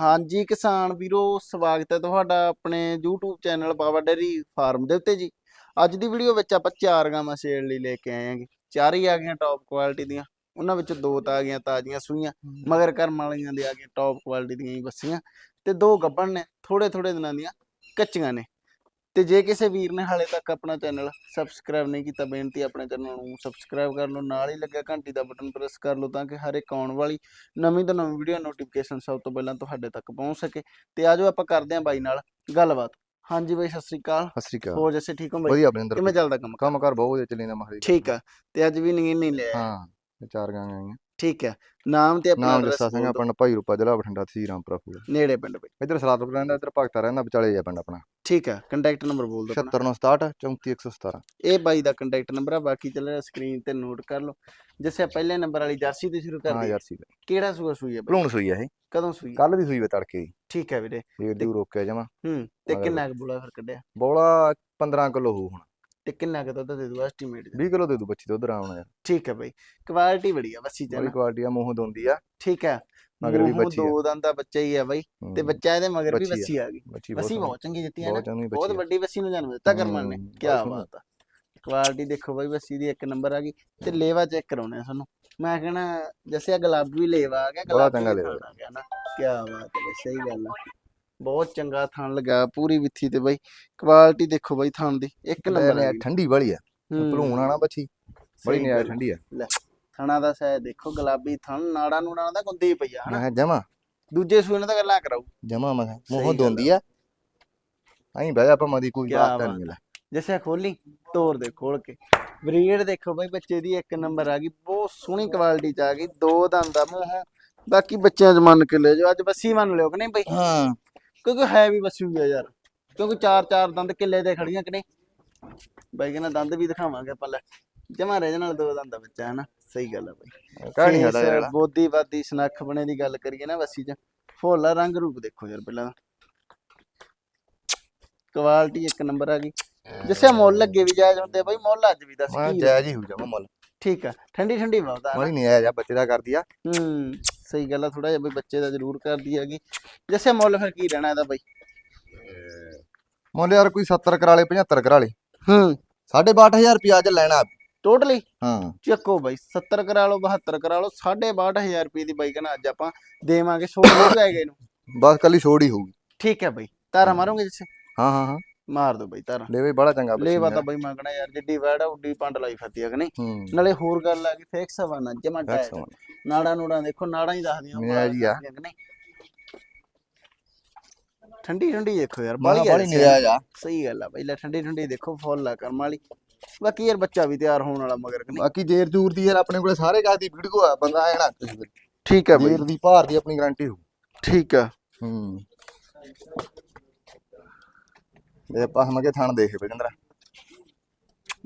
ਹਾਂਜੀ ਕਿਸਾਨ ਵੀਰੋ ਸਵਾਗਤ ਹੈ ਤੁਹਾਡਾ ਆਪਣੇ YouTube channel Baba dairy farm ਦੇ ਉੱਤੇ ਜੀ। ਅੱਜ ਦੀ ਵੀਡੀਓ ਵਿੱਚ ਆਪਾਂ ਚਾਰ ਗਾਵਾਂ ਸੇਲ ਲਈ ਲੈ ਕੇ ਆਏ ਆਂਗੇ ਚਾਰ ਹੀ ਆ ਗਈਆਂ ਟੌਪ ਕੁਆਲਿਟੀ ਦੀਆਂ ਉਹਨਾਂ ਵਿੱਚੋਂ ਦੋ ਤਾਂ ਆ ਗਈਆਂ ਤਾਜ਼ੀਆਂ ਸੂਈਆਂ ਮਗਰ ਕਰਮ ਵਾਲੀਆਂ ਦੇ ਆ ਗਈਆਂ ਟੌਪ ਕੁਆਲਿਟੀ ਦੀਆਂ ਹੀ ਬੱਸੀਆਂ ਤੇ ਦੋ ਗੱਭਣ ਨੇ ਥੋੜੇ ਥੋੜੇ ਦਿਨਾਂ ਦੀਆਂ ਕੱਚੀਆਂ ਨੇ। ਤੇ ਜੇ ਕਿਸੇ ਵੀਰ ਨੇ ਹਾਲੇ ਤੱਕ ਆਪਣਾ ਚੈਨਲ ਸਬਸਕ੍ਰਾਈਬ ਨਹੀਂ ਕੀਤਾ ਬੇਨਤੀ ਆਪਣੇ ਚੈਨਲ ਨੂੰ ਸਬਸਕ੍ਰਾਈਬ ਕਰ ਲਓ ਨਾਲ ਹੀ ਲੱਗਿਆ ਘੰਟੀ ਦਾ ਬਟਨ ਪ੍ਰੈਸ ਕਰ ਲਓ ਤਾਂ ਕਿ ਹਰ ਇੱਕ ਆਉਣ ਵਾਲੀ ਨਵੀਂ ਤੋਂ ਨਵੀਂ ਵੀਡੀਓ ਨੋਟੀਫਿਕੇਸ਼ਨ ਸਭ ਤੋਂ ਪਹਿਲਾਂ ਤੁਹਾਡੇ ਤੱਕ ਪਹੁੰਚ ਸਕੇ। ਤੇ ਆਜੋ ਆਪਾਂ ਕਰਦੇ ਹਾਂ ਬਾਈ ਨਾਲ ਗੱਲਬਾਤ। ਹਾਂਜੀ ਬਾਈ ਸਤਿ ਸ੍ਰੀ ਅਕਾਲ। ਸਤਿ ਸ਼੍ਰੀ ਅਕਾਲ। ਹੋਰ ਜੈਸੇ ਠੀਕ ਹੋ ਬਾਈ? ਵਧੀਆ ਬਰਿੰਦਰ। ਕਿਵੇਂ ਚੱਲਦਾ ਕੰਮ? ਕੰਮ ਕਰ ਬਹੁਤ ਵਧੀਆ ਚੱਲੀ ਨਾ ਮਹਾਰੀ ਠੀਕ ਆ। ਤੇ ਅੱਜ ਵੀ ਨਹੀਂ ਨਹੀਂ ਲਿਆ। ਹਾਂ ਚਾਰ ਗਾਂਆਂ ਆਈਆਂ ਠੀਕ ਹੈ। ਨਾਮ ਤੇ ਆਪਣਾ ਨਾਮ address ਜੱਸਾ ਸਿੰਘ ਬੋਲ ਦਿਓ। ਆਪਣਾ ਭਾਈ ਰੂਪਾ ਜ਼ਿਲ੍ਹਾ ਬਠਿੰਡਾ ਤਹਿਸੀਲ ਰਾਮਪੁਰਾ ਫੂਲ ਨੇੜੇ ਪਿੰਡ ਬਾਈ। ਇੱਧਰ ਸਲਾਦਪੁਰ ਰਹਿੰਦਾ ਇੱਧਰ ਭਗਤਾ ਰਹਿੰਦਾ ਵਿਚਾਲੇ ਜਾ ਪਿੰਡ ਆਪਣਾ। ਠੀਕ ਹੈ ਕੰਟੈਕਟ ਨੰਬਰ ਬੋਲ ਦਿਓ ਆਪਣਾ। 76967 34117 ਇਹ ਬਾਈ ਦਾ ਕੰਟੈਕਟ ਨੰਬਰ ਆ ਬਾਕੀ ਚੱਲ ਸਕਰੀਨ ਤੇ ਨੋਟ ਕਰ ਲਓ। ਜਿਵੇਂ ਪਹਿਲੇ ਨੰਬਰ ਵਾਲੀ ਜਰਸੀ ਤੋਂ ਸ਼ੁਰੂ ਹਾਂ ਕਰਦੇ ਯਾਰ ਸੀ ਕਿਹੜਾ ਸੂਆ ਸੂਈ ਹੈ ਬਾਈ? ਭਲੂਣ ਸੂਈ ਆ ਇਹ। ਕਦੋਂ ਸੂਈ? ਕੱਲ ਦੀ ਸੂਈ ਵੇ ਤੜਕੇ ਠੀਕ ਹੈ ਵੀਰੇ। ਇਹ ਦੂ ਰੋਕਿਆ ਜਮਾ। ਹੂੰ ਤੇ ਕਿੰਨਾ ਕੁ ਬੋਲਾ ਫਿਰ ਕੱਢਿਆ? ਬੋਲਾ 15 ਕਿਲੋ ਹੋਊ ਹੁਣ। ਤੇ ਕਿੰਨਾ ਕੁ ਦੁੱਧ ਦੇ ਦੂ ਐਸਟੀਮੇਟ 20 ਕਿਲੋ ਦੇ ਦੂ ਬੱਚੀ ਦੁੱਧ ਆਰਾਮ ਨਾਲ ਠੀਕ ਹੈ ਬਾਈ ਕੁਆਲਿਟੀ ਬੜੀ ਆ ਬੱਸੀ ਬੜੀ ਕੁਆਲਿਟੀ ਆ ਮੂੰਹ ਦੋਂਦੀ ਆ ਠੀਕ ਹੈ ਮਗਰ ਵੀ ਮੂੰਹੋਂ ਬੱਚੀ ਆ। ਦੋ ਦੰਦ ਦਾ ਬੱਚਾ ਹੀ ਆ ਬਾਈ ਤੇ ਬੱਚਾ ਇਹਦੇ ਮਗਰ ਵੀ ਬੱਚੀ ਆ। ਬੱਸੀ ਆ ਗਈ ਬੱਚੀ ਬੱਸੀ ਬਹੁਤ ਬਹੁਤ ਚੰਗੀ ਦਿੱਤੀ ਹੈ ਨਾ ਬਹੁਤ ਚੰਗੀ ਬਹੁਤ ਬੱਚੀ ਆ। ਵੱਡੀ ਬੱਸੀ ਨੂੰ ਜਨਮ ਦਿੱਤਾ ਕਰਮਾਨ ਨੇ ਕੀ ਬਹੁਤ ਸੋਹਣੀ। ਬਾਤ ਆ ਕੁਆਲਿਟੀ ਦੇਖੋ ਬਾਈ ਬੱਸੀ ਦੀ ਇੱਕ ਨੰਬਰ ਆ ਗਈ ਤੇ ਲੇਵਾ ਚੈੱਕ ਕਰਾਉਣੇ ਆ ਸਾਨੂੰ ਮੈਂ ਕਹਣਾ ਜੈਸੇ ਆ ਗੁਲਾਬੀ ਲੇਵਾ ਆ ਗਿਆ ਬੜਾ ਚੰਗਾ ਲੇਵਾ। ਆ ਗਿਆ ਨਾ ਕੀ ਬਾਤ ਹੈ ਬਈ, ਸਹੀ ਗੱਲ ਆ ਬਹੁਤ ਚੰਗਾ ਥਣ ਲਗਾ ਪੂਰੀ ਵਿੱਥੀ ਤੇ ਬਾਈ। ਕੁਆਲਿਟੀ ਦੇਖੋ ਬਾਈ ਥਣ ਦੀ। ਇੱਕ ਨੰਬਰ ਲੈ ਗਈ। ਠੰਡੀ ਵਾਲੀ ਆ। ਹੂੰ, ਭਲੂਣ ਆਣਾ ਬੱਚੀ। ਬੜੀ ਸਹੀ ਨਿਆਰ ਗੱਲ ਆ। ਠੰਡੀ ਆ। ਥਣਾ ਦਾ ਸਾਇਜ਼ ਦੇਖੋ ਗੁਲਾਬੀ ਥਣ ਨਾੜਾ ਨੂੜਾ ਦਾ ਗੁੰਦੀ ਪਈ ਆ ਹਨਾ? ਜਮਾ। ਦੂਜੇ ਸੂਏ ਨਾਲ ਤਾਂ ਗੱਲਾਂ ਕਰਾਉ ਜਮਾ ਮੈਂ ਸਹੀ ਮੂੰਹੋਂ। ਦੋਂਦੀ ਆ। ਅਹੀਂ ਬਹਿ ਜਾ ਆਪਾਂ ਮਦੀ ਕੋਈ ਬਾਤ ਨਹੀਂ ਲੈ। ਜਿਵੇਂ ਖੋਲੀ ਤੋੜ ਦੇ ਖੋਲ ਕੇ। ਬਰੀਡ ਦੇਖੋ ਬਾਈ ਬੱਚੇ ਦੀ ਇੱਕ ਨੰਬਰ ਆ ਗਈ। ਬਹੁਤ ਸੋਹਣੀ ਕੁਆਲਿਟੀ ਚ ਆ ਗਈ। ਦੋ ਦੰਦ ਆ ਮੂੰਹ। ਬਾਕੀ ਬੱਚਿਆਂ ਚ ਮੰਨ ਕੇ ਲੈ ਜਾਓ। ਅੱਜ ਬੱਸੀ ਮੰਨ ਲਿਓ ਕਿ ਨਹੀਂ ਬਈ? ਹਾਂ। ਕਿਉਂਕਿ ਹੈ ਵੀ ਬੱਸੀ ਆ ਯਾਰ। ਕਿਉਂਕਿ ਚਾਰ ਚਾਰ ਦੰਦ ਕਿੱਲੇ ਤੇ ਖੜੀਆਂ ਕਿ ਨਹੀਂ? ਬਾਈ ਕਹਿੰਦਾ ਦੰਦ ਵੀ ਦਿਖਾਵਾਂਗੇ ਆਪਾਂ ਲੈ। ਜਮਾ ਰਹਿ ਨਾਲ ਦੋ ਦੰਦ ਬੱਚਾ ਹੈ ਨਾ? ਸਹੀ ਗੱਲ ਆ ਬਾਈ। ਕਹਾਣੀ ਆਦਾ ਯਾਰ। ਬੋਦੀ ਬਾਦੀ ਸਨੱਖ ਬਣੇ ਦੀ ਗੱਲ ਕਰੀਏ ਨਾ ਬੱਸੀ ਚ। ਫੋਲਾ ਰੰਗ ਰੂਪ ਦੇਖੋ ਯਾਰ ਪਹਿਲਾਂ ਕੁਆਲਿਟੀ ਇੱਕ ਨੰਬਰ ਆ ਗਈ। ਜਿਸੇ ਮੁੱਲ ਲੱਗੇ ਵੀ ਜਾਇਜ਼ ਹੁੰਦੇ ਆ ਬਾਈ ਮੁੱਲ ਅੱਜ ਵੀ ਦੱਸ ਕੀ ਆ? ਜਾਇਜ਼ ਹੀ ਹੋ ਜਾਵਾਂ ਮੁੱਲ। ਠੀਕ ਆ ਠੰਡੀ ਠੰਡੀ ਬਹੁਤ ਆ ਨਹੀਂ ਆਇਆ ਜਾ ਬੱਚੇ ਦਾ ਕਰਦੀ ਆ। ਹੂੰ। ਸਹੀ ਗੱਲ ਆ ਥੋੜਾ ਜਿਹਾ ਬਈ ਬੱਚੇ ਦਾ ਜ਼ਰੂਰ ਕਰਦੀ ਹੈਗੀ। ਜਿਸੇ ਮੁੱਲ ਫਿਰ ਕੀ ਰਹਿਣਾ ਇਹਦਾ ਬਾਈ? ਮੁੱਲ ਯਾਰ ਕੋਈ 70 ਕਰਾ ਲੇ 75 ਕਰਾ ਲੇ ਹੂੰ। 62000 ਰੁਪਿਆ ਅੱਜ ਲੈਣਾ ਟੋਟਲੀ ਹਾਂ। ਚੱਕੋ ਬਾਈ 70 ਕਰਾ ਲਓ 72 ਕਰਾ ਲਓ 62500 ਰੁਪਏ ਦੀ ਬਾਈ ਕਹਿੰਦਾ ਅੱਜ ਆਪਾਂ ਦੇਵਾਂਗੇ ਸੋੜ ਹੋ ਜਾਏਗਾ ਇਹਨੂੰ। ਬਸ ਕੱਲੀ ਛੋੜ ਹੀ ਹੋਊਗੀ। ਠੀਕ ਹੈ ਬਾਈ ਤਾਰਾ ਮਾਰੋਗੇ ਜਿਸੇ? ਹਾਂ ਹਾਂ ਹਾਂ। ਮਾਰ ਦੋ ਬਾਈ ਤਾਰਾ ਲੈ ਬਈ ਬੜਾ ਚੰਗਾ ਲੇਵਾ ਮੇਰਾ। ਤਾਂ ਬਾਈ ਮੈਂ ਕਹਣਾ ਯਾਰ ਜਿੱਡੀ ਵੈੜ ਆ ਉੱਡੀ ਪੰਡ ਲਾਈ ਫਿਰਦੀ ਆ ਕਿ ਨਹੀਂ? ਹੂੰ। ਨਾਲੇ ਹੋਰ ਗੱਲ ਆ ਕਿ ਫਿਕਸ ਹਵਾਨਾ ਜਮਾ ਇੱਕ ਟਾਇਰ। ਨਾੜਾ ਨੂੜਾ ਦੇਖੋ ਨਾੜਾ ਹੀ ਦੱਸਦੀਆਂ ਬੜਾ ਜੀ ਆ। ਠੰਡੀ ਠੰਡੀ ਦੇਖੋ ਯਾਰ ਬਾਲੀ ਬਾਲੀ ਨਿਰਾਜ ਆ। ਸਹੀ ਗੱਲ ਆ ਪਹਿਲਾਂ ਠੰਡੀ ਠੰਡੀ ਦੇਖੋ ਫੁੱਲ ਆ ਕਰਮ ਵਾਲੀ। ਬਾਕੀ ਯਾਰ ਬੱਚਾ ਵੀ ਤਿਆਰ ਹੋਣ ਵਾਲਾ ਮਗਰ ਕਿ ਨਹੀਂ? ਬਾਕੀ ਜੇਰ ਜੂਰ ਦੀ ਯਾਰ ਆਪਣੇ ਕੋਲੇ ਸਾਰੇ ਦੀ ਵੀਡੀਓ ਆ ਬੰਦਾ ਐ ਨਾ। ਠੀਕ ਆ ਜੇਰ ਦੀ ਭਾਰ ਦੀ ਆਪਣੀ ਗਾਰੰਟੀ ਹੋ ਠੀਕ ਆ। ਹੂੰ। ਇਹ ਆਪਾਂ ਹਮਗੇ ਥਣ ਦੇਖ ਬਜਿੰਦਰ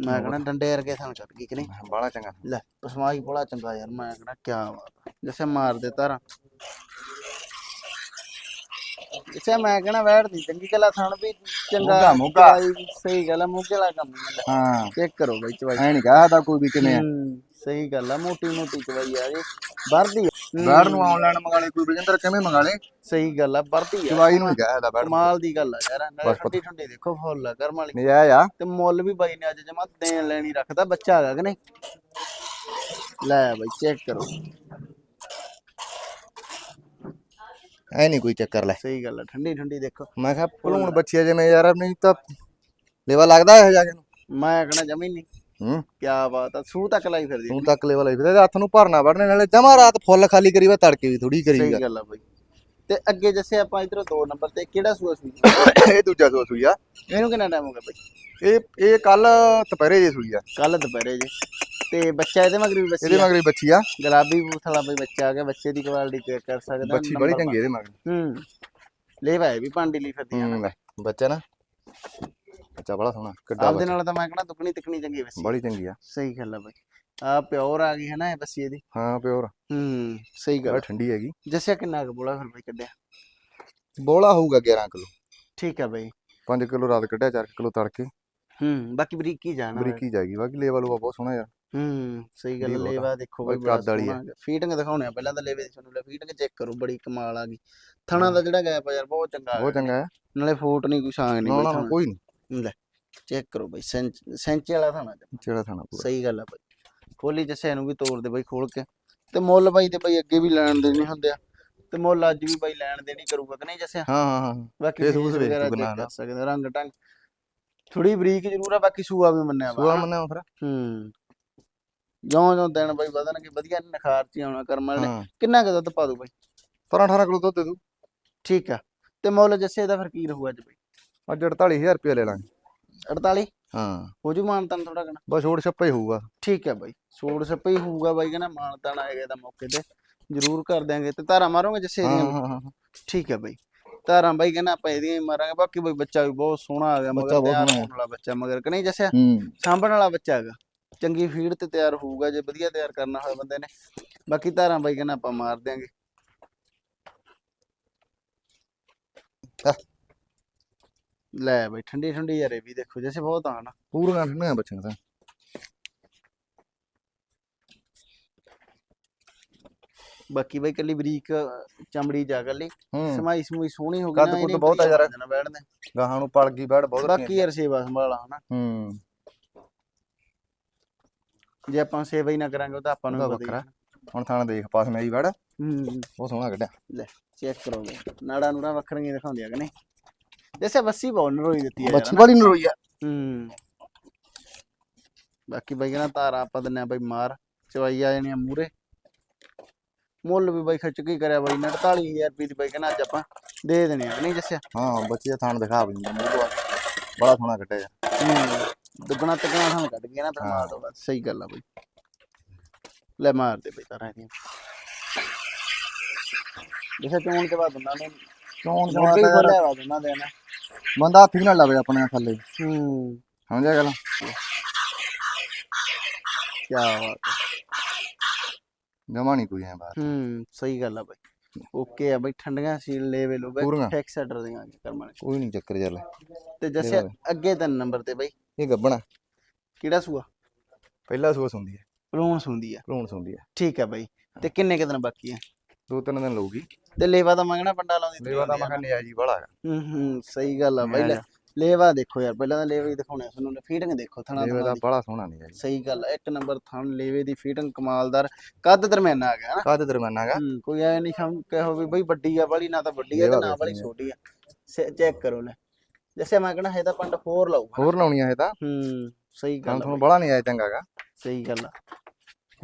ਮੈਂ ਕਹਣਾ ਡੰਡੇ ਵਰਗੇ ਸਾਨੂੰ ਚੱਲ ਗਈ ਕਿ ਨਹੀਂ? ਬੜਾ ਚੰਗਾ। ਲੈ ਪਸਮਾਈ ਬੜਾ ਚੰਗਾ ਯਾਰ ਮੈਂ ਕਹਣਾ ਕਿਆ ਬਾਤ। ਜਿਸੇ ਮਾਰ ਦੇ ਤਾਰਾ ਜਿਸੇ ਮੈਂ ਕਹਣਾ ਵੈੜ ਦੀ ਚੰਗੀ ਗੱਲਾਂ ਥਣ ਵੀ ਚੰਗਾ ਮੋਗਾ, ਸਹੀ ਗੱਲ ਆ ਮੋਗੇ ਵਾਲਾ ਕੰਮ ਹੀ। ਚੈੱਕ ਕਰੋ ਬਾਈ ਚਵਾਈ। ਐ ਨਹੀਂ ਕਹਦਾ ਕੋਈ ਵੀ ਕਿਵੇਂ ਆ। ਸਹੀ ਗੱਲ ਆ ਮੋਟੀ ਮੋਟੀ ਚਵਾਈ ਆ ਇਹ ਵਰਦੀ ਬੈੜ ਨੂੰ ਆਨਲਾਈਨ ਮੰਗਾ ਲੈ ਕੋਈ ਬਜਿੰਦਰ ਕਿਵੇਂ ਮੰਗਾ ਲੈ ਸਹੀ ਗੱਲ ਆ ਵਰਦੀ ਆ। ਦਵਾਈ ਨੂੰ ਹੀ ਕਹਦਾ ਬੈੜ ਕਮਾਲ ਦੀ ਗੱਲ ਆ ਯਾਰ ਨਾਲੇ ਬਸ ਪਤਾ। ਠੰਡੀ ਠੰਡੀ ਦੇਖੋ ਫੁੱਲ ਆ ਕਰਮ ਵਾਲੀ। ਨਜਾਇਜ਼ ਆ। ਤੇ ਮੁੱਲ ਵੀ ਬਾਈ ਨੇ ਅੱਜ ਜਮਾ ਦੇਣ ਲੈਣੀ ਰੱਖਦਾ ਬੱਚਾ ਹੈਗਾ ਕਿ ਨਹੀਂ? ਲੈ ਬਾਈ ਚੈੱਕ ਕਰੋ। ਐ ਨਹੀਂ ਕੋਈ ਚੱਕਰ ਲੈ। ਸਹੀ ਗੱਲ ਆ ਠੰਡੀ ਠੰਡੀ ਦੇਖੋ। ਮੈਂ ਕਿਹਾ ਭਲੂਣ ਬੱਚੀ ਆ ਜਿਵੇਂ ਯਾਰ ਨਹੀਂ ਤਾਂ ਲੇਵਾ ਲੱਗਦਾ ਇਹ ਜਾ ਕੇ ਨੂੰ ਮੈਂ ਕਹਣਾ ਜਮੀ ਨਹੀਂ। ਹੂੰ? ਕਿਆ ਬਾਤ ਆ ਸੂ ਤੱਕ ਲਾਈ ਫਿਰਦੀ ਤੂੰ ਤੱਕ ਲੇਵਾ ਲਈ ਫਿਰਦੇ ਹੱਥ ਨੂੰ ਭਰਨਾ ਵੜਨੇ ਨਾਲੇ ਜਮਾ ਰਾਤ ਫੁੱਲ ਖਾਲੀ ਕਰੀ ਵਾ ਤੜਕੇ ਵੀ ਥੋੜੀ ਕਰੀ ਸਹੀ ਗੱਲ ਆ ਬਾਈ। ਤੇ ਅੱਗੇ ਜੱਸੇ ਆਪਾਂ ਇਧਰੋਂ ਦੋ ਨੰਬਰ ਤੇ ਕਿਹੜਾ ਸੂਆ ਸੂਈ ਇਹ ਦੂਜਾ ਸੋ ਸੂਈ ਆ। ਇਹਨੂੰ ਕਿੰਨਾ ਟਾਈਮ ਹੋ ਗਿਆ ਬਾਈ? ਇਹ ਇਹ ਕੱਲ ਦੁਪਹਿਰੇ ਜੇ ਸੂਈ ਆ। ਕੱਲ ਦੁਪਹਿਰੇ ਜੀ। ਤੇ ਬੱਚਾ ਇਹਦੇ ਮਗਰ ਵੀ ਬੱਚੀ ਇਹਦੇ ਆ। ਮਗਰੀ ਬੱਚੀ ਆ। ਗੁਲਾਬੀ ਬਈ ਬੱਚਾ ਆ ਗਿਆ ਬੱਚੇ ਦੀ ਕੁਆਲਿਟੀ ਚੈੱਕ ਕਰ ਸਕਦੇ ਬੱਚੀ ਬੜੀ ਚੰਗੀ ਇਹਦੇ ਮਗਰ। ਹੂੰ। ਲੈ ਭਾਈ ਵੀ ਪਾਂਡੀ ਲਈ ਫਿਰਦੀ ਆ। ਹੂੰ ਲੈ ਬੱਚਾ ਨਾ। ਬੱਚਾ ਬੜਾ ਸੋਹਣਾ ਕਿੱਡਾ ਆਪਦੇ ਨਾਲ ਤਾਂ ਮੈਂ ਕਹਣਾ ਦੁਕਣੀ ਤਿਕਣੀ ਚੰਗੀ ਵਸੀ। ਬੜੀ ਚੰਗੀ ਆ। ਸਹੀ ਗੱਲ ਆ ਬਾਈ। ਆ ਪਿਓਰ ਆ ਗਈ ਹੈ ਨਾ ਇਹ ਬੱਸੀ ਇਹਦੀ। ਹਾਂ ਪਿਓਰ। ਹੂੰ ਸਹੀ ਗੱਲ। ਠੰਡੀ ਹੈਗੀ। ਜੱਸਿਆ ਕਿੰਨਾ ਕੁ ਬੋਲਾ ਫਿਰ ਬਾਈ ਕੱਢਿਆ? ਬੋਲਾ ਹੋਊਗਾ 11 ਕਿਲੋ। ਠੀਕ ਆ ਬਾਈ। 5 ਕਿਲੋ ਰਾਤ ਕੱਢਿਆ 4 ਕਿਲੋ ਤੜਕੇ। ਹੂੰ ਬਾਕੀ ਬਰੀਕੀ ਜਾਣਾ ਬਰੀਕੀ ਜਾਏਗੀ। ਬਾਕੀ ਲੇਵਲ ਉਹ ਬਹੁਤ ਸੋਹਣਾ ਯਾਰ। ਹੂੰ ਸਹੀ ਗੱਲ। ਲੇਵਾ ਦੇਖੋ ਬਈ ਕੱਦ ਵਾਲੀ। ਸੋਹਣਾ। ਫੀਟਿੰਗ ਦਿਖਾਉਣੇ ਆ ਪਹਿਲਾਂ ਤਾਂ ਲੇਵੇ ਦੀ ਤੁਹਾਨੂੰ ਲੈ। ਫੀਟਿੰਗ ਚੈੱਕ ਕਰੋ ਬੜੀ ਕਮਾਲ ਆ ਗਈ। ਥਣਾ ਦਾ ਜਿਹੜਾ ਗੈਪ ਆ ਯਾਰ ਬਹੁਤ ਚੰਗਾ ਬਹੁਤ। ਚੰਗਾ ਹੈ ਨਾਲੇ ਫੋਟ ਨਹੀਂ ਕੋਈ ਸਾਂਗ ਨਹੀਂ ਕੋਈ ਨਹੀਂ ਚੈੱਕ ਕਰੋ ਬਈ ਸੈਂਚ ਵਾਲਾ ਥਣਾ ਜਿਹੜਾ ਥਾਣਾ ਪੂਰਾ। ਸਹੀ ਗੱਲ ਆ ਬਈ। ਖੋਲੀ ਜੱਸੇ ਨੂੰ ਵੀ ਤੋੜ ਦੇ ਬਈ ਖੋਲ ਕੇ। ਤੇ ਮੁੱਲ ਬਾਈ ਤੇ ਬਈ ਅੱਗੇ ਵੀ ਲੈਣ ਦੇ ਨਹੀਂ ਹੁੰਦੇ ਆ। ਤੇ ਮੁੱਲ ਅੱਜ ਵੀ ਬਾਈ ਲੈਣ ਦੇ ਨਹੀਂ ਕਰੂਗਾ ਕਿ ਨਹੀਂ ਜੱਸਿਆ? ਹਾਂ ਹਾਂ ਹਾਂ। ਬਾਕੀ ਫੇਸ ਫੇਸ ਫੂਸ ਵੇਖ ਤੂੰ ਸਕਦੇ ਰੰਗ ਟੰਗ। ਥੋੜੀ ਬਰੀਕ ਜ਼ਰੂਰ ਆ ਬਾਕੀ ਸੂਆ ਵੀ ਮੰਨਿਆ ਵਾ। ਸੂਆ? ਮੰਨਿਆ ਫਿਰ। ਹੂੰ। ਜਿਉਂ ਜਿਉਂ ਦਿਨ ਬਾਈ ਵਧਣਗੇ ਵਧੀਆ ਨਿਖਾਰ ਚ ਆਉਣਾ ਕਰਮ ਵਾਲੇ ਨੇ। ਕਿੰਨਾ ਕੁ ਦੁੱਧ ਪਾ ਦੂ ਬਾਈ? 17 18 ਕਿਲੋ ਦੁੱਧ ਦੇ ਦੂ ਠੀਕ ਆ। ਤੇ ਮੁੱਲ ਜੱਸੇ ਦਾ ਫਿਰ ਕੀ ਰਹੂ ਅੱਜ ਬਾਈ? ਅੱਜ 48000 ਰੁਪਏ ਲੈ ਲਾਂਗੇ। 48 ਹਾਂ। ਹੋ ਜੂ ਮਾਨਤਨ ਥੋੜਾ ਕਣਾ ਬਸ ਛੋੜ ਛੱਪਾ ਹੀ ਹੋਊਗਾ। ਠੀਕ ਹੈ ਬਾਈ। ਸੋੜ ਸੱਪੇ ਹੀ ਹੋਊਗਾ ਬਾਈ ਕਹਿੰਦਾ ਮਾਨਤਨ ਆਏਗਾ ਤਾਂ ਮੌਕੇ ਤੇ ਜ਼ਰੂਰ ਕਰ ਦਿਆਂਗੇ। ਤੇ ਧਾਰਾ ਮਾਰੋਗੇ ਜੱਸੇ ਦੀਆਂ ਵੀ? ਹਾਂ ਹਾਂ ਠੀਕ ਹੈ ਬਾਈ। ਧਾਰਾਂ ਬਾਈ ਕਹਿੰਦਾ ਆਪਾਂ ਇਹਦੀਆਂ ਹੀ ਮਾਰਾਂਗੇ। ਬਾਕੀ ਬਾਈ ਬੱਚਾ ਵੀ ਬਹੁਤ ਸੋਹਣਾ ਆ ਗਿਆ ਬੱਚਾ ਮਗਰ ਬਹੁਤ ਤਿਆਰ ਸੋਹਣਾ ਹੋਣ ਵਾਲਾ ਬੱਚਾ ਮਗਰ ਕਿ ਨਹੀਂ ਜੱਸਿਆ? ਸਾਂਭਣ ਵਾਲਾ ਬੱਚਾ ਹੈਗਾ। ਚੰਗੀ ਫੀਡ ਤੇ ਤਿਆਰ ਹੋਊਗਾ ਜੇ ਵਧੀਆ ਤਿਆਰ ਕਰਨਾ ਹੋਇਆ ਬੰਦੇ ਨੇ। ਬਾਕੀ ਧਾਰਾਂ ਬਾਈ ਕਹਿੰਦਾ ਆਪਾਂ ਮਾਰ ਦਿਆਂਗੇ। ਲੈ ਬਾਈ ਠੰਡੀ ਠੰਡੀ ਯਾਰੇ ਵੀ ਦੇਖੋ ਜੈਸੇ ਬਹੁਤ ਆ ਨਾ। ਪੂਰੀਆਂ ਠੰਡੀਆਂ ਬੱਚੀਆਂ ਤਾਂ। ਬਾਕੀ ਬਾਈ ਕੱਲੀ ਬਰੀਕ ਚਮੜੀ ਜਾ ਹੂੰ। ਸਮਾਈ ਸਮੂਈ ਸੋਹਣੀ ਹੋ ਗਈ ਕੱਦ ਨਾ ਕੁੱਦ ਇਹਨੇ ਬਹੁਤ ਆ ਯਾਰ। ਬੈਠਦੇ ਗਾਹਾਂ ਨੂੰ ਪਲ ਗਈ ਬੈੜ ਬਹੁਤ ਬਾਕੀ ਯਾਰ ਸੇਵਾ ਸੰਭਾਲਾ ਹਨਾ। ਹੂੰ। ਜੇ ਆਪਾਂ ਸੇਵਾ ਹੀ ਨਾ ਕਰਾਂਗੇ ਉਹ ਤਾਂ ਆਪਾਂ ਨੂੰ ਹੀ ਵੱਖਰਾ। ਹੈ। ਹੁਣ ਥਾਣਾ ਦੇਖ ਪਾਸ ਮੇਰੀ ਬੈੜ ਹੂੰ। ਬਹੁਤ ਸੋਹਣਾ ਕੱਢਿਆ। ਚੈੱਕ ਕਰੋਗੇ ਨਾੜਾ ਨੂੜਾ ਵੱਖਰੀਆਂ ਦਿਖਾਉਂਦੀਆਂ ਕਿ ਨਹੀਂ? ਨਰੋਈ ਦਿੱਤੀ ਹੈ ਯਾਰ ਬੱਚੀ ਵਾਲੀ ਨਰੋਈ ਆ ਹੂੰ ਬਾਕੀ ਬਾਈ ਕਹਿੰਦਾ ਤਾਰਾ ਆਪਾਂ ਦਿੰਨੇ ਆ ਬਾਈ ਮਾਰ ਚਵਾਈ ਆ ਜਾਣੀ ਮੂਰੇ ਮੁੱਲ ਵੀ ਬਾਈ ਖਿੱਚ ਕੇ ਕਰਿਆ ਬਾਈ ਨੇ 48000 ਰੁਪਏ ਦੀ ਬਾਈ ਕਹਿੰਦਾ ਅੱਜ ਆਪਾਂ ਦੇ ਦੇਣੇ ਆ ਨਹੀਂ ਜੱਸਿਆ ਹਾਂ ਬੱਚੀ ਦਾ ਥਾਣ ਦਿਖਾ ਤੋਂ ਆ ਕੇ। ਬੜਾ ਸੋਹਣਾ ਕੱਢਿਆ ਯਾਰ। ਹੂੰ ਦੁੱਗਣਾ ਤੱਕਣਾ ਸਾਨੂੰ ਕੱਢ ਗਿਆ ਨਾ ਫਿਰ ਮਾਰ ਦੋ ਬਸ ਸਹੀ ਗੱਲ ਆ ਬਾਈ ਲੈ ਮਾਰ ਦੇ ਬਾਈ ਤਾਰਾ ਇਹਦੀਆਂ ਜਿਵੇਂ ਚੋਣ ਤੇ ਬਾਅਦ ਉਹਨਾਂ ਨੇ ਚੋਣ ਖੋਲਿਆ ਵਾ ਉਹਨਾਂ ਦੇ ਨਾ ਬੰਦਾ ਹੱਥ ਵੀ ਨਾ ਲਾਵੇ ਆਪਣੇ ਨਾਲ ਥੱਲੇ। ਹੂੰ ਸਮਝਿਆ ਗੱਲ? ਕੀ ਬਾਤ ਹੈ। ਜਮਾ ਨਹੀਂ ਕੋਈ ਐ ਬਾਤ। ਹੂੰ ਸਹੀ ਗੱਲ ਆ ਬਾਈ। ਓਕੇ ਆ ਬਾਈ ਠੰਡੀਆਂ ਸੀਲ ਲੈਵਲ ਹੋ ਪੂਰੀਆਂ। ਗਏ ਫਿਕਸਡ ਰਹੀਆਂ ਕਰਮਾਂ ਕੋਈ ਨਹੀਂ ਚੱਕਰ ਚੱਲ। ਤੇ ਜੱਸੇ ਲੈ। ਅੱਗੇ ਤਿੰਨ ਨੰਬਰ ਤੇ ਬਾਈ। ਇਹ ਗੱਬਣਾ। ਕਿਹੜਾ ਸੂਆ? ਪਹਿਲਾ ਸੂਸ ਹੁੰਦੀ ਹੈ। ਪਲੂਣ ਸੁੰਦੀ ਆ। ਭਲੂਣ ਹੁੰਦੀ ਹੈ। ਠੀਕ ਆ ਬਾਈ। ਤੇ ਕਿੰਨੇ ਕੁ ਦਿਨ ਬਾਕੀ ਆ? ਦੋ ਤਿੰਨ ਦਿਨ ਲਊਗੀ। ਤੇ ਲੇਵਾ ਦਾ ਮੰਗਣਾ ਪੰਡਾ ਲਾਉਂਦੀ ਲੇਵਾ ਦਾ ਹੁੰਦੀ ਆ ਮੈਂ ਕਹਿੰਦਾ ਜੀ ਬੜਾ ਹੈਗਾ ਹੂੰ ਹੂੰ ਸਹੀ ਗੱਲ ਆ ਬਾਈ ਲੇਵਾ ਦੇਖੋ ਯਾਰ ਪਹਿਲਾਂ ਤਾਂ ਲੇਵਾ ਹੀ ਦਿਖਾਉਣੇ ਤੁਹਾਨੂੰ ਫੀਟਿੰਗ ਦੇਖੋ ਥਣਾ ਲੇਵਾ ਦਾ। ਬੜਾ ਸੋਹਣਾ ਨਹੀਂ ਹੈ ਜੀ। ਸਹੀ ਗੱਲ ਆ ਇੱਕ ਨੰਬਰ ਥਣ ਲੇਵੇ ਦੀ ਫੀਟਿੰਗ ਕਮਾਲਦਾਰ ਕੱਦ ਦਰਮਿਆਨਾ ਆ ਗਿਆ ਨਾ। ਕਾਹਦੇ ਦਰਮਿਆਨਾ ਹੈਗਾ। ਹੂੰ ਕੋਈ ਐ ਨਹੀਂ ਸਮ ਕਹੋ ਵੀ ਬਈ ਵੱਡੀ ਆ ਵਾਲੀ ਨਾ ਤਾਂ ਵੱਡੀ ਆ ਤੇ ਨਾ ਵਾਲੀ ਆ। ਛੋਟੀ ਆ। ਚੈੱਕ ਕਰੋ ਲੈ। ਜੈਸੇ ਮੈਂ ਕਹਣਾ ਹੈ ਤਾਂ ਪੰਡ 4 ਲਾਊਗਾ। ਹੋਰ ਲਾਉਣੀਆਂ ਇਹ ਤਾਂ। ਹੂੰ ਸਹੀ ਗੱਲ ਆ ਤੁਹਾਨੂੰ ਬੜਾ ਨਹੀਂ ਆਇਆ ਚੰਗਾਗਾ ਸਹੀ ਗੱਲ ਆ।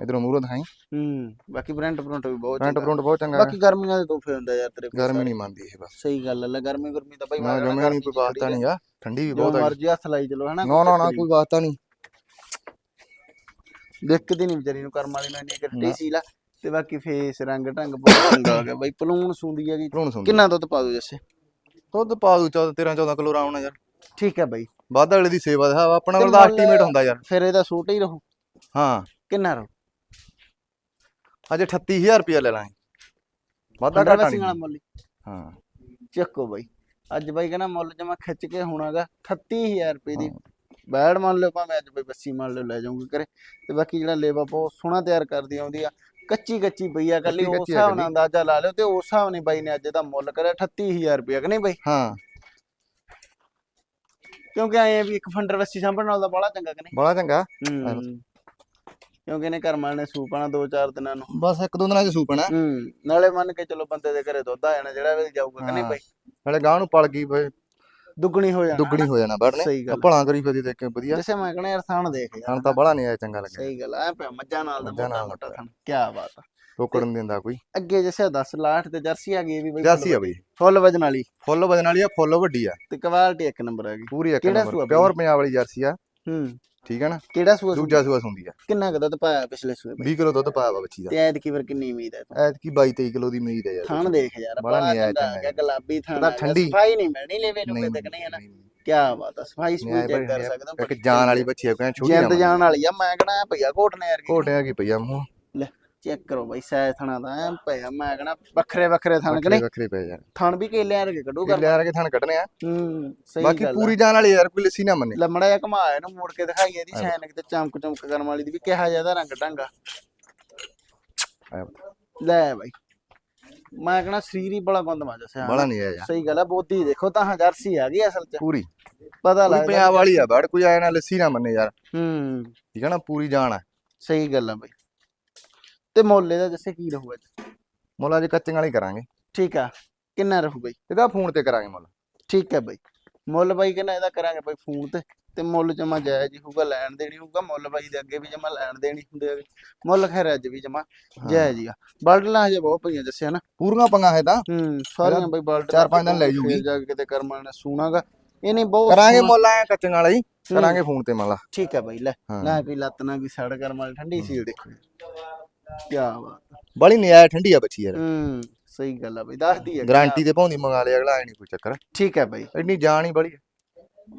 ਇਧਰੋਂ ਮੂਰੋਂ ਦਿਖਾਈ। ਹੂੰ ਬਾਕੀ ਬ੍ਰਾਂਡ ਬ੍ਰਾਂਡ ਵੀ ਬਹੁਤ ਚੰਗਾ। ਪ੍ਰਿੰਟ ਬਹੁਤ ਚੰਗਾ। ਬਾਕੀ ਗਰਮੀਆਂ ਦੇ ਤੋਹਫੇ ਹੁੰਦੇ ਯਾਰ ਤੇਰੇ ਕੋਲ ਗਰਮੀ। ਨਹੀਂ ਮੰਨਦੀ ਇਹ ਬਸ। ਸਹੀ ਗੱਲ ਲੈ ਗਰਮੀ ਗਰਮੀ ਤਾਂ ਬਾਈ ਮੈਂ ਜਮਿਆ ਨਹੀਂ ਕੋਈ ਵਾਸਤਾ। ਨਹੀਂਗਾ ਠੰਡੀ ਵੀ ਬਹੁਤ ਹੈ ਮਰਜ਼ੀ ਹੱਥ ਲਾਈ ਚਲੋ ਹਨਾ? ਨਾ ਨਾ ਨਾ ਕੋਈ ਵਾਸਤਾ ਨਹੀਂ। ਦਿੱਕਤ ਹੀ ਨਹੀਂ ਵਿਚਾਰੀ ਨੂੰ ਕਰਮ ਵਾਲੀ ਨੂੰ ਇੰਨੀ ਕੱਟੀ ਸੀ ਲਾ ਤੇ ਬਾਕੀ ਫੇਸ ਰੰਗ ਢੰਗ ਬਹੁਤ ਚੰਗਾ ਹੋ ਗਿਆ। ਬਾਈ ਪਲੂਣ ਸੁੰਦੀ ਹੈਗੀ। ਕਿੰਨਾ ਦੁੱਧ ਪਾ ਦੋ ਜੱਸੇ? ਦੁੱਧ ਪਾ ਦੂ 14 13 14 ਕਿਲੋ ਰਾਉਣਾ ਯਾਰ। ਠੀਕ ਹੈ ਬਾਈ। ਵਾਧਾ ਵਾਲੇ ਦੀ ਸੇਵਾ ਦਾ ਆਪਣਾ ਤੇ ਕੋਲ ਦਾ ਮੁੱਲ- ਐਸਟੀਮੇਟ ਹੁੰਦਾ ਯਾਰ। ਫਿਰ ਇਹਦਾ ਸੂਟ ਹੀ ਰਹੂ। ਹਾਂ। ਕਿੰਨਾ ਰਹੂ? ਅੱਜ 38000 ਰੁਪਇਆ ਲੈ ਲਾਂਗੇ। ਵਾਧਾ ਘਾਟਾ ਵੈਸੀ ਵਾਲਾ ਨਹੀਂ ਮੁੱਲ ਹੀ। ਚੱਕੋ ਬਾਈ। ਅੱਜ ਬਾਈ ਕਹਿੰਦਾ ਮੁੱਲ ਜਮਾ ਖਿੱਚ ਕੇ ਹੋਣਾਗਾ। 38000 ਰੁਪਏ ਦੀ ਬੈੜ ਮੰਨ ਲਿਓ ਭਾਵੇਂ ਅੱਜ ਬਾਈ ਬੱਸੀ ਮੰਨ ਲਿਓ ਲੈ ਜਾਊਂਗੀ ਘਰੇ। ਤੇ ਬਾਕੀ ਜਿਹੜਾ ਲੇਵਾ ਬਹੁਤ ਸੋਹਣਾ ਤਿਆਰ ਕਰਦੀ ਆਉਂਦੀ ਆ। ਕੱਚੀ ਕੱਚੀ ਪਈ ਆ ਕੱਲੀ ਉਸ ਹਿਸਾਬ। ਨਾਲ ਅੰਦਾਜ਼ਾ ਲਾ ਲਿਓ ਤੇ ਉਸ ਹਿਸਾਬ ਨਾਲ ਬਾਈ ਨੇ ਅੱਜ ਦਾ ਮੁੱਲ ਕਰਿਆ 38000 ਰੁਪਏ ਕਿ ਨਹੀਂ ਬਾਈ? ਹਾਂ। ਕਿਉਂਕਿ ਐਂ ਵੀ ਇੱਕ ਫੰਡਰ ਵੱਸੀ ਸਾਂਭਣ ਨਾਲ ਦਾ ਬੜਾ ਚੰਗਾ ਕਿ ਬੜਾ ਚੰਗਾ। ਨਹੀਂ ਹੂੰ ਕਿਉਂਕਿ ਇਹਨੇ ਕਰਮਾਂ ਨੇ ਸੂਪਾਣਾ ਦੋ ਚਾਰ ਦਿਨਾਂ ਨੂੰ। ਬਸ ਇੱਕ ਦੋ ਦਿਨਾਂ ਚ ਸੂਪਣਾ ਹੂੰ ਨਾਲੇ ਮੰਨ ਕੇ ਚਲੋ ਬੰਦੇ ਦੇ ਘਰੇ ਦੁੱਧ ਆ ਜਾਣਾ ਜਿਹੜਾ ਵੀ ਜਾਊਗਾ ਕਿ ਨਹੀਂ। ਬਾਈ। ਨਾਲੇ ਗਾਂ ਨੂੰ ਪਲ ਗਈ ਬਈ। ਦੁੱਗਣੀ ਹੋ ਜਾਣਾ। ਦੁੱਗਣੀ ਹੋ ਜਾਣਾ ਬੜਨੇ ਸਹੀ ਗੱਲ। ਭਲਾ ਕਰੀ ਫਿਰਦੀ ਦੇਖ ਕੇ ਵਧੀਆ। ਜਿਵੇਂ ਮੈਂ ਕਹਣਾ ਯਾਰ ਥਾਣ ਦੇਖ ਯਾਰ। ਸਾਨੂੰ ਤਾਂ ਬੜਾ ਨਹੀਂ ਆਇਆ ਚੰਗਾ ਲੱਗਿਆ। ਸਹੀ ਗੱਲ ਐ ਪਿਆ ਮੱਝਾਂ ਨਾਲ ਦਾ ਮੋਟਾ ਨਾਲ ਮੋਟਾ ਥਣ ਕੀ ਬਾਤ ਆ। ਨਹੀਂ ਦਿੰਦਾ ਕੋਈ। ਅੱਗੇ ਜਿਵੇਂ 10 ਲਾਠ ਤੇ ਜਰਸੀ ਆ ਗਈ ਵੀ ਬਈ। ਜਾਸੀ ਆ ਬਈ। ਫੁੱਲ ਵਜਨ ਵਾਲੀ। ਫੁੱਲ ਵਜਨ ਵਾਲੀ ਆ ਫੁੱਲ ਵੱਡੀ ਆ। ਤੇ ਕੁਆਲਿਟੀ ਇੱਕ ਨੰਬਰ ਆ ਗਈ। ਪੂਰੀ ਇੱਕ ਨੰਬਰ? ਪਿਓਰ ਪੰਜਾਬ ਵਾਲੀ ਜਰਸੀ ਆ। ਹੂੰ। ਠੀਕ ਹੈ ਨਾ? ਕਿਹੜਾ ਸੂਆ? ਦੂਜਾ ਸੂਆ? ਹੁੰਦੀ ਆ। ਕਿੰਨਾ ਕੁ ਦੁੱਧ ਪਾਇਆ ਪਿਛਲੇ ਸੂਏ 20 ਕਿਲੋ ਦੁੱਧ ਪਾਇਆ ਵਾ ਬੱਚੀ ਦਾ। ਤੇ ਐਤ ਕੀ ਫਿਰ ਕਿੰਨੀ ਉਮੀਦ ਹੈ ਐਤ ਕੀ 22 23 ਕਿਲੋ ਦੀ ਉਮੀਦ ਹੈ ਯਾਰ। ਥਾਣ ਦੇਖ ਯਾਰ ਬੜਾ ਬੜਾ ਨਿਆਇ ਚੰਗਾ ਗਿਆ ਗੁਲਾਬੀ ਥਾਣ ਆ ਗਿਆ, ਠੰਡੀ। ਸਫ਼ਾਈ ਨਹੀਂ ਮਿਲਣੀ ਲੈਵੇ ਨੂੰ ਤੱਕ ਨਹੀਂ ਹੈ ਨਾ। ਕੀ ਬਾਤ ਆ ਸਫ਼ਾਈ ਸਫ਼ਾਈ ਚੈੱਕ ਕਰ। ਸਕਦੇ ਹੋ ਇੱਕ ਜਾਨ ਵਾਲੀ ਬੱਚੀ ਆ ਕਹਿੰਦਾ ਛੋਟੀ ਜਿੰਦ ਜਾਨ ਵਾਲੀ ਆ ਮੈਂ ਕਹਣਾ ਭਈਆ ਘੋਟਨੇ ਯਾਰ ਘੋਟਿਆ ਕੀ ਪਈਆ ਮੂੰਹ ਚੈੱਕ ਕਰੋ ਬਾਈ ਸੈ ਥਣਾ ਦਾ ਐ ਪਿਆ ਮੈਂ ਕਹਣਾ ਵੱਖਰੇ ਵੱਖਰੇ ਥਣ ਕਨੇ ਵੱਖਰੇ ਪਏ ਯਾਰ। ਥਣ ਵੀ ਕੇਲਿਆਂ ਰਕੇ ਕੱਢੂ ਕਰ ਕਿੱਲੇ ਆ ਕੇ ਥਣ ਕੱਢਣੇ ਆ। ਹੂੰ ਸਹੀ ਬਾਕੀ ਪੂਰੀ ਜਾਨ ਵਾਲੀ ਯਾਰ ਕੋਈ ਲੱਸੀ ਨਾ ਮੰਨੇ। ਲੰਮੜਾ ਜਿਹਾ ਘਮਾ ਇਹਨੂੰ ਮੋੜ ਕੇ ਦਿਖਾਈ ਇਹਦੀ ਸ਼ੈਨ ਕਿਤੇ ਚਮਕ ਚਮਕ ਕਰਨ ਵਾਲੀ ਦੀ ਵੀ ਕਿਹਾ ਜ਼ਿਆਦਾ ਰੰਗ ਢੰਗਾ ਲੈ ਬਾਈ ਮੈਂ ਕਹਣਾ ਸਰੀਰ ਹੀ ਬੜਾ ਬੰਦ ਮਾ ਜਸਿਆ ਬੜਾ ਨਹੀਂ ਆਇਆ। ਸਹੀ ਗੱਲ ਹੈ ਬੋਦੀ ਦੇਖੋ ਤਾਂ ਹਾਂ ਜਰਸੀ ਆ ਗਈ ਅਸਲ ਚ। ਪੂਰੀ। ਪਤਾ ਲੱਗਦਾ। ਪੰਜਾਬ ਵਾਲੀ ਆ ਬੜ ਕੋਈ ਆਇਆ ਨਾ ਲੱਸੀ ਨਾ ਮੰਨੇ ਯਾਰ। ਹੂੰ। ਠੀਕ ਆ ਨਾ ਪੂਰੀ ਜਾਨ ਆ। ਸਹੀ ਗੱਲ ਆ ਬਾਈ। ਤੇ ਮੁੱਲ ਇਹਦਾ ਜੱਸੇ ਕੀ ਰਹੂਗਾ ਜੀ? ਮੁੱਲ ਅੱਜ ਕੱਚੀਆਂ ਵਾਲੀ ਕਰਾਂਗੇ। ਠੀਕ ਆ ਕਿੰਨਾ ਰਹੂ ਬਾਈ? ਇਹਦਾ ਫੋਨ ਤੇ ਕਰਾਂਗੇ ਮੁੱਲ। ਠੀਕ ਹੈ ਬਾਈ। ਮੁੱਲ ਬਾਈ ਕਹਿੰਦਾ ਇਹਦਾ ਕਰਾਂਗੇ ਬਾਈ ਫੋਨ ਤੇ? ਤੇ ਮੁੱਲ ਜਮਾ ਜਾਇਜ਼ ਹੀ ਹੋਊਗਾ ਲੈਣ ਦੇਣੀ ਹੋਊਗਾ ਮੁੱਲ ਬਾਈ ਦੇ ਅੱਗੇ ਵੀ ਜਮਾ ਲੈਣ ਦੇਣੀ ਹੁੰਦੇ ਆ। ਮੁੱਲ ਖੈਰ ਅੱਜ ਵੀ ਜਮਾ ਜਾਇਜ਼ ਹੀ ਆ। ਬਲਡਲਾਂ ਹਜੇ ਬਹੁਤ ਪਈਆਂ ਦੱਸਿਆ ਨਾ। ਪੂਰੀਆਂ ਪੰਗਾ ਹੈ ਤਾਂ। ਹੂੰ ਸਾਰੀਆਂ ਬਾਈ ਬਲਡ ਚਾਰ ਪੰਜ ਦਿਨ ਲੈ ਜੂਗੀ। ਜਾ ਕੇ ਕਿਤੇ ਕਰਮਾਂ ਨੇ ਸੁਣਾਗਾ ਇਹ ਨਹੀਂ ਬਹੁਤ ਕਰਾਂਗੇ ਮੁੱਲ ਆਇਆ ਕੱਚੀਆਂ ਵਾਲਾ ਹੀ ਕਰਾਂਗੇ ਫੋਨ ਤੇ ਮੁੱਲ। ਠੀਕ ਹੈ ਬਾਈ ਲੈ। ਨਾ ਕੋਈ ਲੱਤ ਨਾ ਕੋਈ ਸੜ ਕਰਮ ਵਾਲੀ ਠੰਡੀ ਸੀਲ ਦੇਖੋ ਕੀ ਬਾਤ ਬੜੀ ਨਿਆਇ ਠੰਡੀ ਆ ਬੱਚੀ ਯਾਰ। ਹੂੰ ਸਹੀ ਗੱਲ ਆ ਬਾਈ ਦੱਸਦੀ ਹੈ ਗਾਰੰਟੀ ਤੇ ਪਾਉਂਦੀ ਮੰਗਾ ਲਿਆ ਅਗਲਾ ਐ ਨਹੀਂ ਕੋਈ ਚੱਕਰ। ਠੀਕ ਹੈ ਬਾਈ। ਇੰਨੀ ਜਾਨ ਹੀ ਬੜੀ ਆ।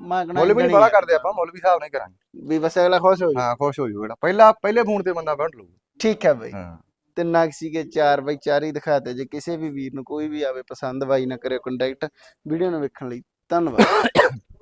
ਮੈਂ ਕਹਣਾ ਮੁੱਲ ਵੀ ਨਹੀਂ ਬੜਾ ਕਰਦੇ ਆਪਾਂ ਮੁੱਲ ਵੀ ਹਿਸਾਬ ਨਾਲ ਹੀ ਕਰਾਂਗੇ। ਵੀ ਬਸ ਅਗਲਾ ਖੁਸ਼ ਹੋ ਜਾ ਹਾਂ ਖੁਸ਼ ਹੋ ਜੂਗਾ ਪਹਿਲਾ ਪਹਿਲੇ ਫੋਨ ਤੇ ਬੰਦਾ ਵੰਡ ਲਊ ਠੀਕ ਹੈ ਬਾਈ। ਹਾਂ। ਤੇ ਨਕਸੀ ਕੇ ਚਾਰ ਬਾਈ ਚਾਰ ਹੀ ਦਿਖਾਤੇ ਜੇ ਕਿਸੇ ਵੀ ਵੀਰ ਨੂੰ ਕੋਈ ਵੀ ਆਵੇ ਪਸੰਦ ਬਾਈ ਨਾ ਕਰਿਓ ਕੰਟੈਕਟ ਵੀਡੀਓ ਨੂੰ ਵੇਖਣ ਲਈ ਧੰਨਵਾਦ।